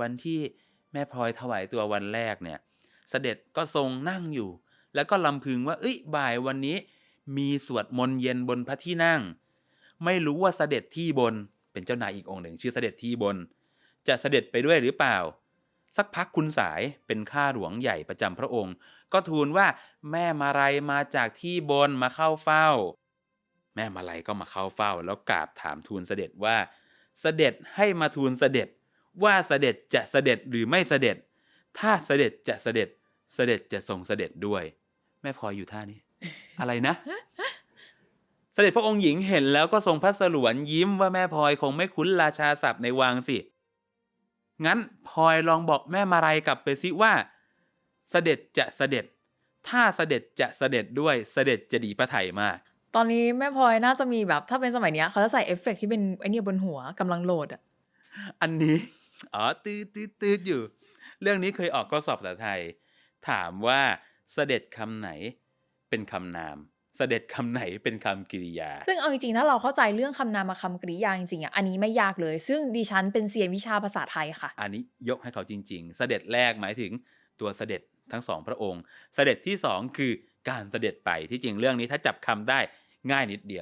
วันที่แม่พลอยถวายตัววันแรกเนี่ย เสด็จก็ทรงนั่งอยู่ แล้วก็ลำพึงว่า เอ้ยบ่ายวันนี้ มีสวดมนต์เย็นบนพระที่นั่ง ไม่รู้ว่าเสด็จที่บนเป็นเจ้านายอีกองค์หนึ่ง ชื่อเสด็จที่บน จะเสด็จไปด้วยหรือเปล่า สักพักคุณสายเป็นข้าหลวงใหญ่ประจำพระองค์ ก็ทูลว่าแม่มาลัยมาจากที่บนมาเข้าเฝ้า แม่มาลัยก็มาเข้าเฝ้า แล้วกราบถามทูลเสด็จว่า เสด็จให้มาทูลเสด็จ ว่าเสด็จจะเสด็จหรือไม่เสด็จ ถ้าเสด็จจะเสด็จ เสด็จจะทรงเสด็จด้วย แม่พลอยอยู่ท่านี้ อะไรนะ เสด็จพระองค์หญิงเห็นแล้วก็ทรงพระสลวนยิ้มว่าแม่พลอยคงไม่คุ้นราชาศัพท์ในวังสิ งั้นพลอยลองบอกแม่มาลัยกลับไปสิว่า เสด็จจะเสด็จ ถ้าเสด็จจะเสด็จด้วย เสด็จจะดีพระไทยมากตอนนี้แม่พลอยน่าจะมีแบบถ้าเป็นสมัยเนี้ยเขาจะใส่เอฟเฟกต์ที่เป็นไอเนี่ยบนหัวกำลังโหลดอะอันนี้ อ๋อตืดตืดตืดอยู่ เรื่องนี้เคยออกข้อสอบภาษาไทย ถามว่าเสด็จคำไหนเป็นคำนามเสด็จคำไหนเป็นคำกริยา ซึ่งเอาจริงๆ ถ้าเราเข้าใจเรื่องคำนามคำกริยาจริงๆอะ อันนี้ไม่ยากเลย ซึ่งดิฉันเป็นเซียนวิชาภาษาไทยค่ะ อันนี้ยกให้เขาจริง ๆ เสด็จแรกหมายถึงตัวเสด็จทั้งสองพระองค์ เสด็จที่สองคือการเสด็จไป ที่จริงเรื่องนี้ถ้าจับคำได้ง่ายนิดเดียว